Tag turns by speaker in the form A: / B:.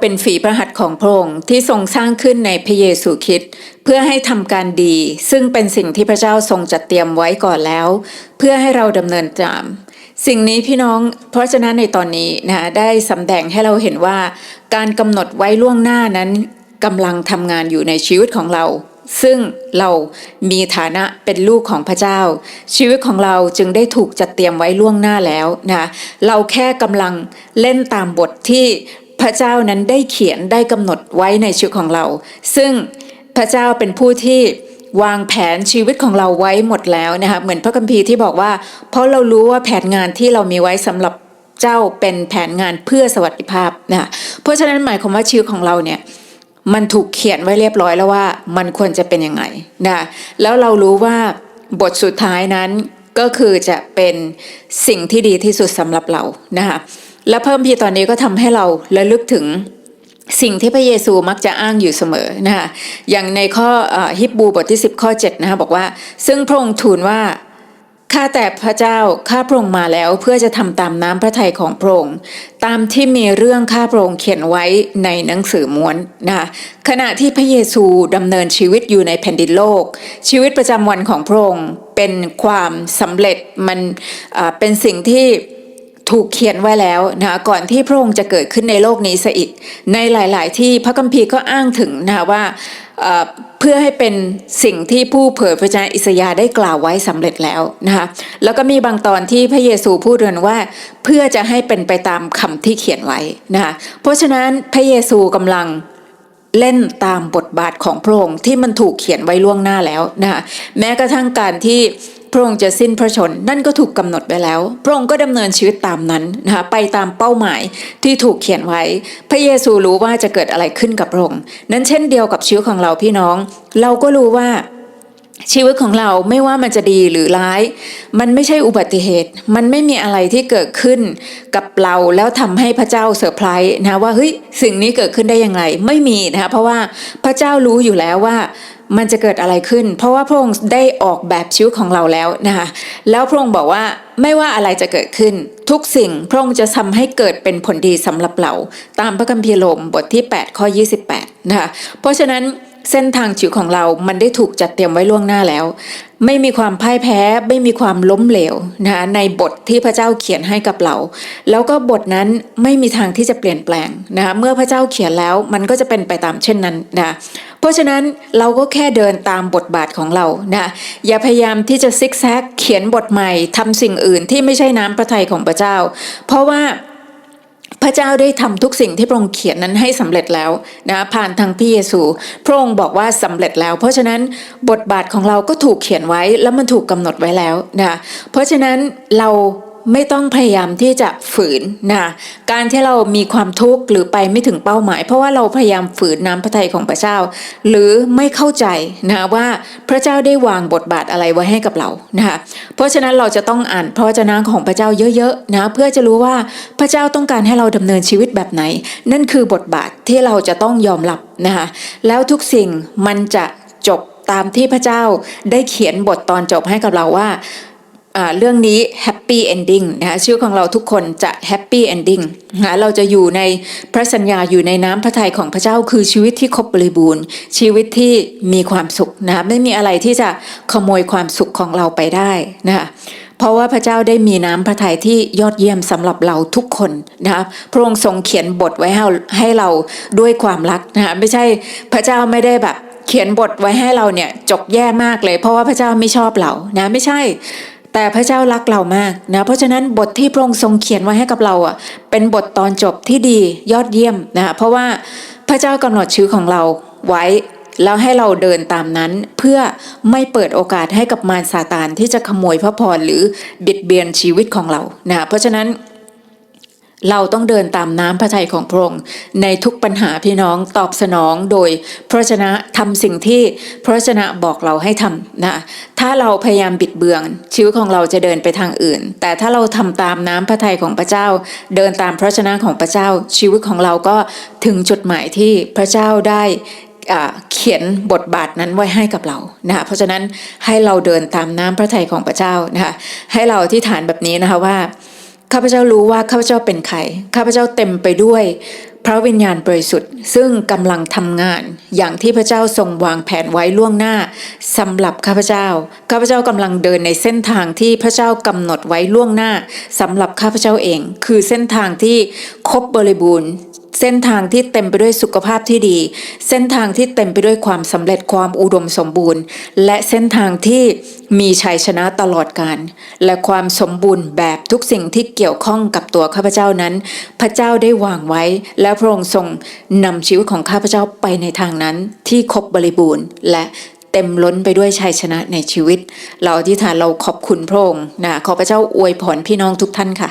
A: เป็นฝีพระหัตถ์ของพระองค์ที่ทรงสร้างขึ้นในพระเยซูคริสต์เพื่อให้ทำการดี ซึ่งเป็นสิ่งที่พระเจ้าทรงจัดเตรียมไว้ก่อนแล้ว เพื่อให้เราดำเนินตาม สิ่งนี้พี่น้อง เพราะฉะนั้นในตอนนี้นะได้สำแดงให้เราเห็นว่า การกำหนดไว้ล่วงหน้านั้นกำลังทำงานอยู่ในชีวิตของเราซึ่งเรามีฐานะเป็นลูกของพระเจ้า ชีวิตของเราจึงได้ถูกจัดเตรียมไว้ล่วงหน้าแล้วนะเราแค่กำลังเล่นตามบทที่ พระเจ้านั้นได้เขียนได้กำหนดไว้ในชีวิตของเรา ซึ่งพระเจ้าเป็นผู้ที่วางแผนชีวิตของเราไว้หมดแล้วนะคะเหมือนพระคัมภีร์ที่บอกว่า เพราะเรารู้ว่าแผนงานที่เรามีไว้สำหรับเจ้าเป็นแผนงานเพื่อสวัสดิภาพนะคะเพราะฉะนั้นหมายความว่าชีวิตของเราเนี่ยมันถูกเขียนไว้เรียบร้อยแล้วว่ามันควรจะเป็นยังไงนะแล้วเรารู้ว่าบทสุดท้ายนั้นก็คือจะเป็นสิ่งที่ดีที่สุดสำหรับเรานะคะ และเพิ่มพีตอนนี้ก็ทำให้เราระลึกถึงสิ่งที่พระเยซูมักจะอ้างอยู่เสมอนะคะอย่างในข้อฮิบรูบทที่ 10 ข้อ7นะคะบอกว่า ซึ่งพระองค์ทูลว่าข้าแต่พระเจ้าข้าพระองค์มาแล้วเพื่อจะทำตามน้ำพระทัยของพระองค์ตามที่มีเรื่องข้าพระองค์เขียนไว้ในหนังสือม้วนนะคะขณะที่พระเยซูดำเนินชีวิตอยู่ในแผ่นดินโลก ชีวิตประจำวันของพระองค์เป็นความสำเร็จมันเป็นสิ่งที่ ถูกเขียนไว้แล้วนะคะก่อนที่พระองค์จะเกิดขึ้นในโลกนี้ซะอีก ในหลาย ๆ ที่พระคัมภีร์ก็อ้างถึงนะคะว่าเพื่อให้เป็นสิ่งที่ผู้เผยพระชนะอิสยาได้กล่าวไว้สำเร็จแล้วนะคะแล้วก็มีบางตอนที่พระเยซูพูดเรืองว่าเพื่อจะให้เป็นไปตามคำที่เขียนไว้นะคะเพราะฉะนั้นพระเยซูกำลังเล่นตามบทบาทของพระองค์ที่มันถูกเขียนไว้ล่วงหน้าแล้วนะคะแม้กระทั่งการที่ พระองค์จะสิ้นพระชน นั่นก็ถูกกำหนดไว้แล้ว พระองค์ก็ดำเนินชีวิตตามนั้นนะคะไปตามเป้าหมายที่ถูกเขียนไว้ พระเยซูรู้ว่าจะเกิดอะไรขึ้นกับพระองค์นั้นเช่นเดียวกับชีวิตของเราพี่น้อง เราก็รู้ว่าชีวิตของเราไม่ว่ามันจะดีหรือร้าย มันไม่ใช่อุบัติเหตุ มันไม่มีอะไรที่เกิดขึ้นกับเราแล้วทำให้พระเจ้าเซอร์ไพรส์นะว่าเฮ้ยสิ่งนี้เกิดขึ้นได้ยังไงไม่มีนะคะเพราะว่าพระเจ้ารู้อยู่แล้วว่า มันจะเกิดอะไรขึ้น เพราะว่าพระองค์ได้ออกแบบชีวิตของเราแล้วนะคะแล้วพระองค์บอกว่าไม่ว่าอะไรจะเกิดขึ้น ทุกสิ่งพระองค์จะทำให้เกิดเป็นผลดีสำหรับเรา ตามพระคัมภีร์โรมบทที่ 8 ข้อ 28 นะคะเพราะฉะนั้นเส้นทางชีวิตของเรา มันได้ถูกจัดเตรียมไว้ล่วงหน้าแล้ว ไม่มีความพ่ายแพ้ ไม่มีความล้มเหลวนะคะในบทที่พระเจ้าเขียนให้กับเรา แล้วก็บทนั้นไม่มีทางที่จะเปลี่ยนแปลงนะคะเมื่อพระเจ้าเขียนแล้ว มันก็จะเป็นไปตามเช่นนั้นนะ เพราะฉะนั้นเราก็แค่เดินตามบทบาทของเรานะอย่าพยายามที่จะซิกแซกเขียนบทใหม่ทำสิ่งอื่นที่ไม่ใช่น้ำพระทัยของพระเจ้า เพราะว่าพระเจ้าได้ทำทุกสิ่งที่พระองค์เขียนนั้นให้สำเร็จแล้วนะผ่านทางพระเยซู พระองค์บอกว่าสำเร็จแล้ว เพราะฉะนั้นบทบาทของเราก็ถูกเขียนไว้แล้วมันถูกกำหนดไว้แล้วนะเพราะฉะนั้นเรา ไม่ต้องพยายามที่จะฝืนนะการที่เรามีความทุกข์หรือไปไม่ถึงเป้าหมาย เพราะว่าเราพยายามฝืนน้ำพระทัยของพระเจ้า หรือไม่เข้าใจนะว่าพระเจ้าได้วางบทบาทอะไรไว้ให้กับเรานะคะเพราะฉะนั้นเราจะต้องอ่านพระวจนะของพระเจ้าเยอะๆนะเพื่อจะรู้ว่าพระเจ้าต้องการให้เราดำเนินชีวิตแบบไหน นั่นคือบทบาทที่เราจะต้องยอมรับนะคะแล้วทุกสิ่งมันจะจบตามที่พระเจ้าได้เขียนบทตอนจบให้กับเราว่า เรื่องนี้แฮปปี้เอนดิ้งนะคะชีวิตของเราทุกคนจะแฮปปี้เอนดิ้งนะเราจะอยู่ในพระสัญญาอยู่ในน้ำพระทัยของพระเจ้าคือชีวิตที่ครบบริบูรณ์ ชีวิตที่มีความสุขนะไม่มีอะไรที่จะขโมยความสุขของเราไปได้นะคะเพราะว่าพระเจ้าได้มีน้ำพระทัยที่ยอดเยี่ยมสำหรับเราทุกคนนะคะพระองค์ทรงเขียนบทไว้ให้ให้เราด้วยความรักนะคะไม่ใช่พระเจ้าไม่ได้แบบเขียนบทไว้ให้เราเนี่ยจบแย่มากเลย เพราะว่าพระเจ้าไม่ชอบเรานะไม่ใช่ แต่พระเจ้ารักเรามากนะเพราะฉะนั้นบทที่พระองค์ทรงเขียนไว้ให้กับเราอะเป็นบทตอนจบที่ดียอดเยี่ยมนะเพราะว่าพระเจ้ากำหนดชื่อของเราไว้แล้วให้เราเดินตามนั้นเพื่อไม่เปิดโอกาสให้กับมารซาตานที่จะขโมยพระพรหรือบิดเบียนชีวิตของเรานะเพราะฉะนั้น เราต้องเดินตามน้ำพระทัยของพระองค์ในทุกปัญหาพี่น้องตอบสนองโดยพระชนะทำสิ่งที่พระชนะบอกเราให้ทำนะถ้าเราพยายามบิดเบือนชีวิตของเราจะเดินไปทางอื่น แต่ถ้าเราทำตามน้ำพระทัยของพระเจ้า เดินตามพระชนะของพระเจ้า ชีวิตของเราก็ถึงจุดหมายที่พระเจ้าได้เขียนบทบาทนั้นไว้ให้กับเรานะคะเพราะฉะนั้นให้เราเดินตามน้ำพระทัยของพระเจ้านะคะให้เราที่ฐานแบบนี้นะคะว่า ข้าพเจ้ารู้ว่าข้าพเจ้าเป็นใคร ข้าพเจ้าเต็มไปด้วย พระวิญญาณบริสุทธิ์ ซึ่งกำลังทำงาน อย่างที่พระเจ้าทรงวางแผนไว้ล่วงหน้าสำหรับข้าพเจ้า ข้าพเจ้ากำลังเดินในเส้นทางที่พระเจ้ากำหนดไว้ล่วงหน้าสำหรับข้าพเจ้าเอง คือเส้นทางที่ครบบริบูรณ์ เส้นทางที่เต็มไปด้วยสุขภาพที่ดี เส้นทางที่เต็มไปด้วยความสำเร็จความอุดมสมบูรณ์ และเส้นทางที่มีชัยชนะตลอดกาลและความสมบูรณ์แบบทุกสิ่งที่เกี่ยวข้องกับตัวข้าพเจ้านั้น พระเจ้าได้วางไว้ และพระองค์ทรงนำชีวิตของข้าพเจ้าไปในทางนั้น ที่ครบบริบูรณ์ และเต็มล้นไปด้วยชัยชนะในชีวิต เราอธิษฐานเราขอบคุณพระองค์นะขอพระเจ้าอวยพรพี่น้องทุกท่านค่ะ